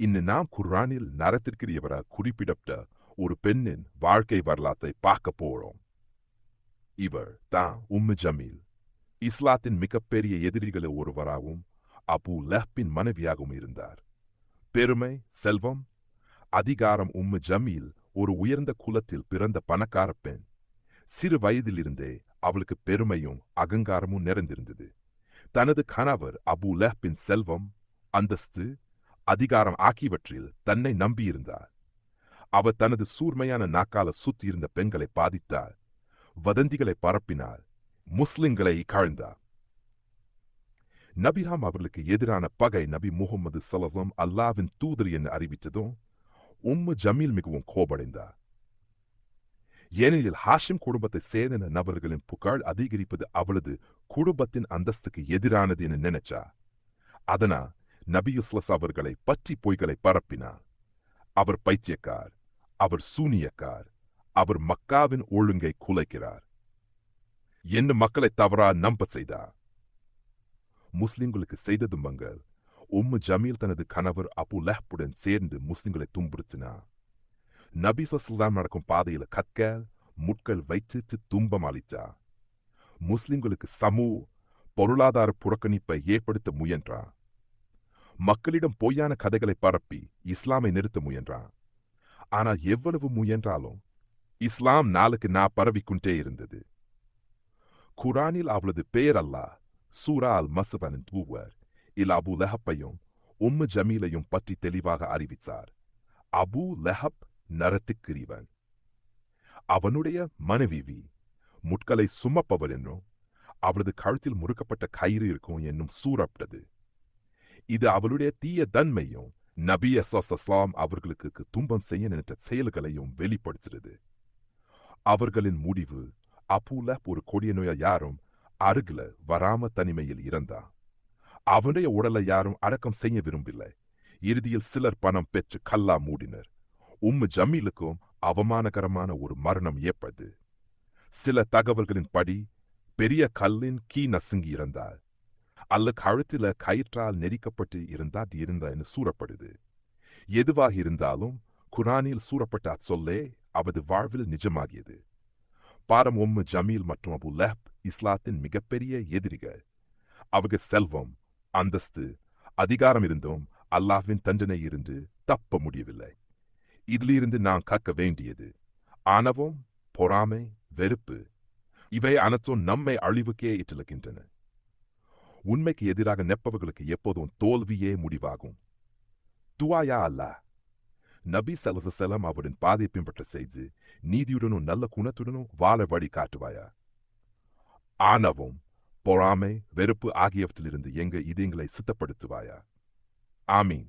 இன்னு நாம் குரானில் நரத்திற்குரியவராக குறிப்பிடப்பட்ட ஒரு பெண்ணின் வாழ்க்கை வரலாற்றை பார்க்க போறோம். இவர் தான் உம்மு ஜமீல். இஸ்லாத்தின் மிகப்பெரிய எதிரிகளில் ஒருவராகவும் அபு லஹ்பின் மனைவியாகவும் இருந்தார். பெருமை செல்வம் அதிகாரம் உம்மு ஜமீல் ஒரு உயர்ந்த குலத்தில் பிறந்த பணக்கார பெண். சிறு வயதிலிருந்தே அவளுக்கு பெருமையும் அகங்காரமும் நிறைந்திருந்தது. தனது கணவர் அபு லஹ்பின் செல்வம் அந்தஸ்து அதிகாரம் ஆகியவற்றில் தன்னை நம்பியிருந்தார் அவர் தனது சூர்மையான நாக்கால சுத்தியிருந்த பெண்களை பாதித்தார் வதந்திகளை பரப்பினார் முஸ்லிம்களை கழ்ந்தார் நபிஹாம் அவர்களுக்கு எதிரான பகை நபி முகமது சலசம் அல்லாவின் தூதர் என்று அறிவித்ததும் உம்மு ஜமீல் மிகவும் கோபடைந்தார் ஏனெனில் ஹாஷிம் குடும்பத்தை சேர்ந்த நபர்களின் புகழ் அதிகரிப்பது அவளது குடும்பத்தின் அந்தஸ்துக்கு எதிரானது என நினைச்சா அதனா நபியுஸ்லஸ் அவர்களை பற்றி பொய்களை பரப்பினார். அவர் பைத்தியக்கார் அவர் சூனியக்கார் அவர் மக்காவின் ஒழுங்கை குலைக்கிறார். என்ன மக்களை தவறா நம்ப செய்தார் முஸ்லிம்களுக்கு செய்தது மங்கள் உம்மு ஜமீல் தனது கணவர் அபு லஹ்புடன் சேர்ந்து முஸ்லிம்களை துன்புறுத்தினார் நபிசஸ்லாம் நடக்கும் பாதையில கற்கள் முட்கள் வைத்து துன்பம் அளித்தார் முஸ்லிம்களுக்கு சமூக பொருளாதார புறக்கணிப்பை ஏற்படுத்த முயன்றார் மக்களிடம் பொய்யான கதைகளை பரப்பி இஸ்லாமை நிறுத்த முயன்றான். ஆனால் எவ்வளவு முயன்றாலும் இஸ்லாம் நாளுக்கு நா பரவிக்கொண்டே இருந்தது. குரானில் அவளது பெயர் அல்லா சூரா அல் மசபனின் தூவர் இல் அபு லெஹப்பையும் உம்மு ஜமீலையும் பற்றி தெளிவாக அறிவித்தார். அபு லெஹப் நரத்துக்கிரிவன் அவனுடைய மனைவி முட்களை சுமப்பவர் என்றும் அவளது கழுத்தில் முறுக்கப்பட்ட கயிறு இருக்கும் என்னும் சூறப்பட்டது. இது அவளுடைய தீய தன்மையும் நபி அசாம் அவர்களுக்கு துன்பம் செய்ய நினைத்த செயல்களையும் வெளிப்படுத்துகிறது அவர்களின் முடிவு அப்பூல ஒரு கொடிய நோய யாரும் அருகில வராம தனிமையில் இறந்தா அவனுடைய உடலை யாரும் அடக்கம் செய்ய விரும்பில்லை. இறுதியில் சிலர் பணம் பெற்று கல்லா மூடினர். உம்மு ஜமீலுக்கும் அவமானகரமான ஒரு மரணம் ஏற்பது சில தகவல்களின் படி பெரிய கல்லின் கீ நசுங்கி இறந்தார். அல்ல கழுத்தில கயிற்றால் நெரிக்கப்பட்டு இருந்தால் இருந்தா என்று சூறப்படுது. எதுவாக இருந்தாலும் குரானில் சூறப்பட்ட அச்சொல்லே அவரது வாழ்வில் நிஜமாகியது. பாரம் ஒம்மு ஜமீல் மற்றும் அபு லெஹப் இஸ்லாத்தின் மிகப்பெரிய எதிரிகள். அவக செல்வம் அந்தஸ்து அதிகாரம் இருந்தும் அல்லாஹ்வின் தண்டனை இருந்து தப்ப முடியவில்லை. இதிலிருந்து நான் கற்க வேண்டியது ஆணவம் பொறாமை வெறுப்பு. இவை அனைத்தும் நம்மை அழிவுக்கே இட்டிருக்கின்றன உண்மைக்கு எதிராக நெப்பவர்களுக்கு எப்போதும் தோல்வியே முடிவாகும். துவாயா அல்லா நபி சலச செலம் அவரின் பாதை பின்பற்ற செய்து நீதியுடனும் நல்ல குணத்துடனும் வாழ வழி காட்டுவாயா? ஆணவம் பொறாமை வெறுப்பு ஆகியவற்றிலிருந்து எங்க இதயங்களை சுத்தப்படுத்துவாயா? ஆமீன்.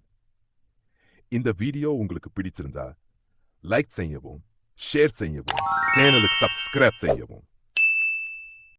இந்த வீடியோ உங்களுக்கு பிடிச்சிருந்தா லைக் செய்யவும் ஷேர் செய்யவும் சேனலுக்கு சப்ஸ்கிரைப் செய்யவும்.